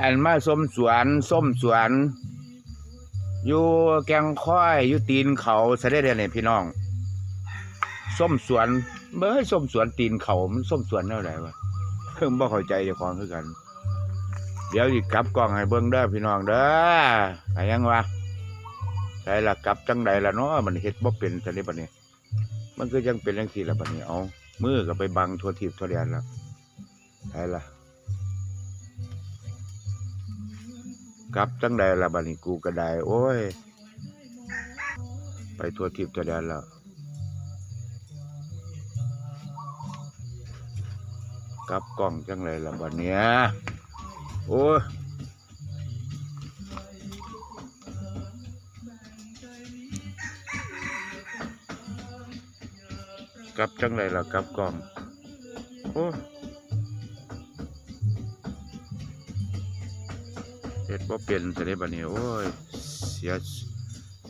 อันมาส้มสวนส้มสวนอยู่แกงค่อยอยู่ตีนเขาเสด็จเนี่ยพี่น้อง ส้มสวนเบ้ยส้มสวนตีนเขามันส้มสวนเท่าไหร่วะเพิ่งบ่เข้าใจเจ้าของคือกัน เดี๋ยวสิกลับกล้องให้เบิ่งเด้อพี่น้องเด้ออะไรยังวะใส่ละกลับจังใดละเนาะมันเฮ็ดบ่เป็นซะนี่บัดนี้ มันคือจังเป็นจังซี่ละบัดนี้เอามือก็ไปบังทัวทิพย์ทั่วแดนแล้วใส่ละ กลับจังใดละบัดนี้กูก็ได้ โอ้ย ไปทั่วทิพย์ทัวแดนแล้วกลับกล้องจังเลยละบัดเนี้ยโอ้ยกลับจังเลยละกลับกล้อง โอ้ เฮ็ดบ่เปลี่ยนจะได้บัดนี้โอ้ยเสีย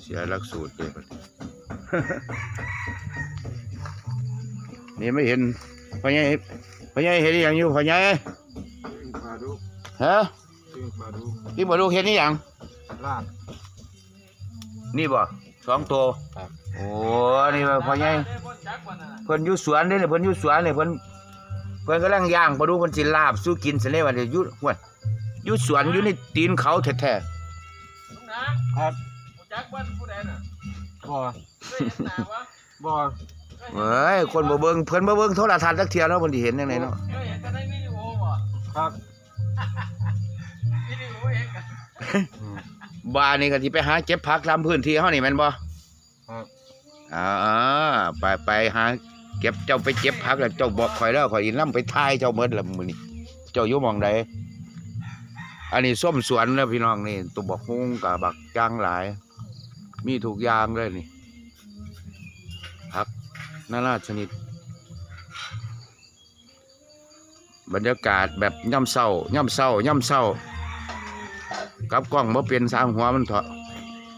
เสียหลักสูตรเลยบัดนี้ นี่ไม่เห็นพ่อใหญ่พ่อใหญ่เห็นอหย่างอยู่พ่อใหญ่ปลาดุกฮะปิ้งปลาดุกที่บ่รู้เห็นอหย่างลาด นี่บ่สองตัวครับ โอ้นี่ว่าพ่อใหญ่เพิ่นอยู่สวนเด้เนี่ยเพิ่นอยู่สวนเนี่ยเพิ่นเพิ่นกำลังย่างบ่รู้เพิ่นสิลาบสู้กินซะเลยว่าเดี๋ยวอยู่ห้วย อยู่สวนอยู่ในตีนเขาแท้ลุงนะครับกูจักบ้านผู้ใดน่ะบ่อเคยเห็นหน้าวะบ่อๆเอ้ยคนบ่เบิ่งเพิ่นบ่เบิ่งโทรทัศน์จักเที่ยเนาะเพิ่นสิเห็นจังไดเนาะเคยเห็นกันในวิดีโอบ่ครับวิดีโอเองกันบ้านนี่ก็สิไปหาเก็บผักตามพื้นที่เฮานี่แม่นบ่ครับอ่าไปไปหาเก็บเจ้าไปเก็บผักแล้วเจ้าบอกข่อยแล้วข่อยสินำไปทายเจ้าเมิดละมื้อนี้เจ้าอยู่หม่องใด อันนี้ส้มสวนแล้วพี่น้องนี่ตัวบักฮุ้งกับบักจางหลาย มีทุกยางเลยนี่ผักนานาชนิด บรรยากาศแบบย่ำเศร้าย่ำเศร้าย่ำเศร้ากับกล้องบ่เป็นสร้างหัวมันเถอะ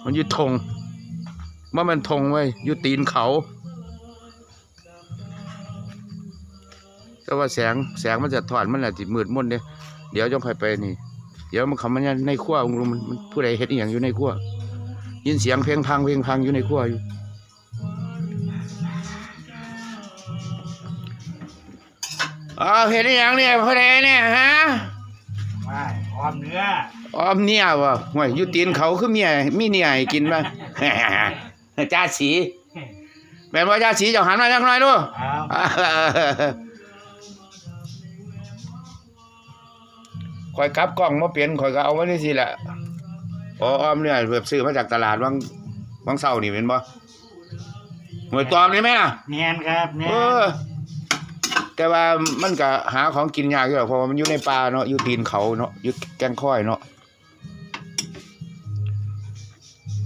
มันยู่ทงว่ามันทงไว้ยอยู่ตีนเขาแต่ว่าแสงแสงมันจะถอดมันแหละติมืดมนเด้เดี๋ยวจงค่อยไปนี่ เดี๋ยวมันเขามันในขั้วองลุงมันมันผู้ใดเฮ็ดอหย่างอยู่ในขั้วยินเสียงเพลงพังเพลงพังอยู่ในขั้วอยู่ อ้าวเฮ็ดอหย่างเนี่ยผู้ใดเนี่ยฮะไม่ออมเนื้อออมเนี่ยวะห่วยอยู่ตีนเขาคือเมียมีเนี่ยให้กินบ้าง จ้าสีแม่นว่าจ้าสีเจ้าหันมาจักหน่อยดู เอาค อยกลับกล้องมาเปลี่ยนคอยก็เอาไว้นี่สิแหละอ๋อออมเนี่ยแบบซื้อมาจากตลาดวังวังเศร้านี่เป็นบ่หวยตอมนี่ไหมล่ะเนียนครับเนียเอนอแต่ว่ามันก็หาของกินยากอยู่หรอกเพราะว่ามันอยู่ในป่าเนาะอยู่ตีนเขาเนาะอยู่แกงค่อยเนาะ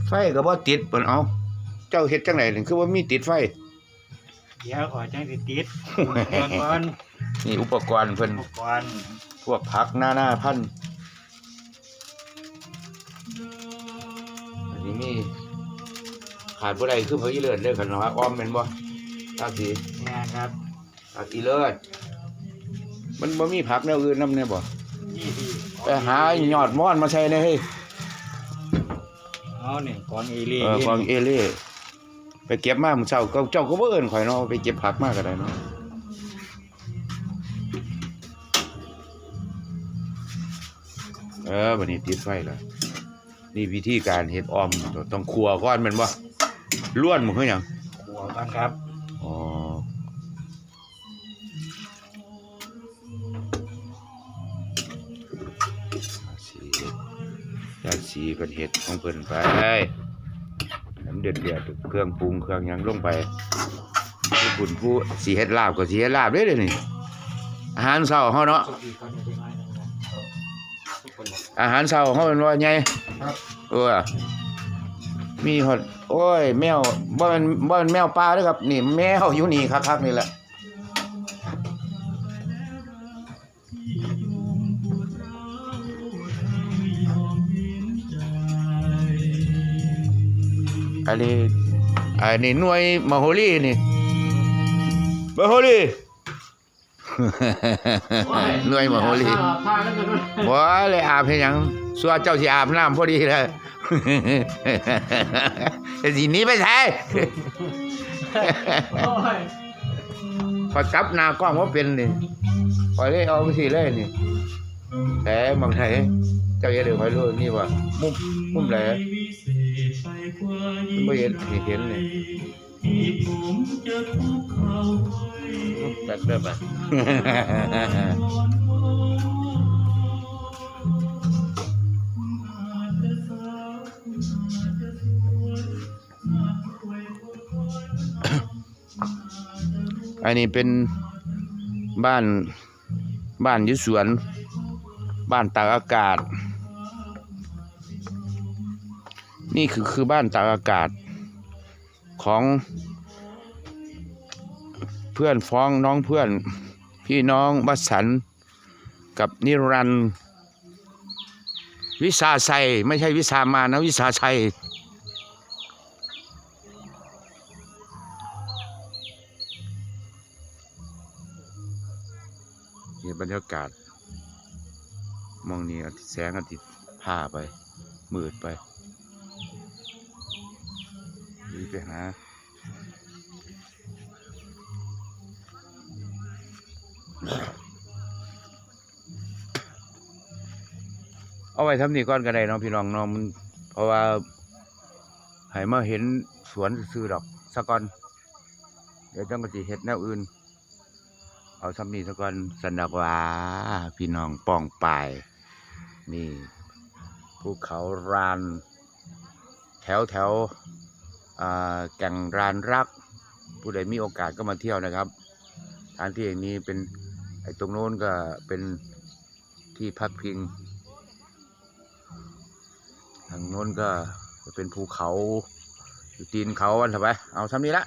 ไฟก็บ่ติดเปิ้นเอา เจ้าเฮ็ดจังไดนี่คือว่ามีติดไฟ เดี๋ยวขอจังสิติดก่อนก่อนนี่อุปกรณ์เพิ่นอุปกรณ์ พวกผักหน้าหน้าพันธุ์อันนี้มีขาดบ่ได้คือพระอีเลิศเด้อกันเนาะอ้อมแม่นบ่ตาสีเนียนครับตาอีเลิศมันบ่มีผักแนวอื่นนำแน่บ่ยี่สิบไปหายอดม่อนมาใช้ในเฮ้ยเอาเนี่ยก่อนเอเลี่เออของเอเล่ไปเก็บมามื้อเช้าก็เจ้าก็บ่เอิ้นข่อยเนาะไปเก็บผักมาก็ได้เนาะ เออบัดนี้ติดไฟแล้วนี่วิธีการเฮ็ดออมต้องคั่วก่อนแม่นบ่ล้วนมันคือหยังขัวกันครับอ๋อสียาสีเป็นเห็ดของเพิ่นไปน้ำเดือดเดือดๆเครื่องปรุงเครื่องหยังลงไปผู้บุญผู้สีเห็ดลาบก็สีเห็ดลาบเด้อเดี๋ยวนี้อาหารเช้าเฮาเนาะ อกอาหารเช้าเฮาเป็นว่าไงครับเออมีฮอดโอ้ย แมวบ่แม่นบ่แม่นแมวป่าเด้อครับ นี่ แมวอยู่นี่คักๆนี่แหละอันนี้อันนี้หน่วยมโหรีนี่มโหรี หน่วยมโหรีพากันจะด้วยบ่เลยอาบเฮ็ดหยังสัวเจ้าสิอาบน้ำพอดีเลยจะสิหนีไปไสโอ้ยพอจับหน้ากล้องว่าเป็นนี่พอยเลยเอาไปสิเลยนี่แต่บางไทยเจ้าอย่าเดือดคอยรู้นี่ว่ามุมมุมไหนไม่เห็นเห็นเลย จัดเด้อไปอันนี้เป็นบ้านบ้านยุสวน บ้านตากอากาศ นี่คือคือบ้านตากอากาศ ของเพื่อนฟ้องน้องเพื่อนพี่น้องวัสันต์กับนิรันด์วิสาชัยไม่ใช่วิสามานะวิสาชัยนี่บรรยากาศ มองนี่แสงอาทิตย์พาไป มืดไป นี่ไปหาเอาไว้ทำนี่ก่อนก็ได้น้องพี่น้องน้องมันเพราะว่าให้มาเห็นสวนซื้อดอกสะก่อน เดี๋ยวจังก็สิเฮ็ดแนวอื่น เอาทำนี่ซะก่อนสันดอกว่าพี่น้องป้องปาย นี่ภูเขาราน แถวแถว แก่งรานรัก ผู้ใดมีโอกาสก็มาเที่ยวนะครับสถานที่แห่งนี้เป็นไอ้ตรงโน้นก็เป็นที่พักพิง ทางโน้นก็เป็นภูเขาอยู่ตีนเขาวันเถอะไปเอาทำนี้ละ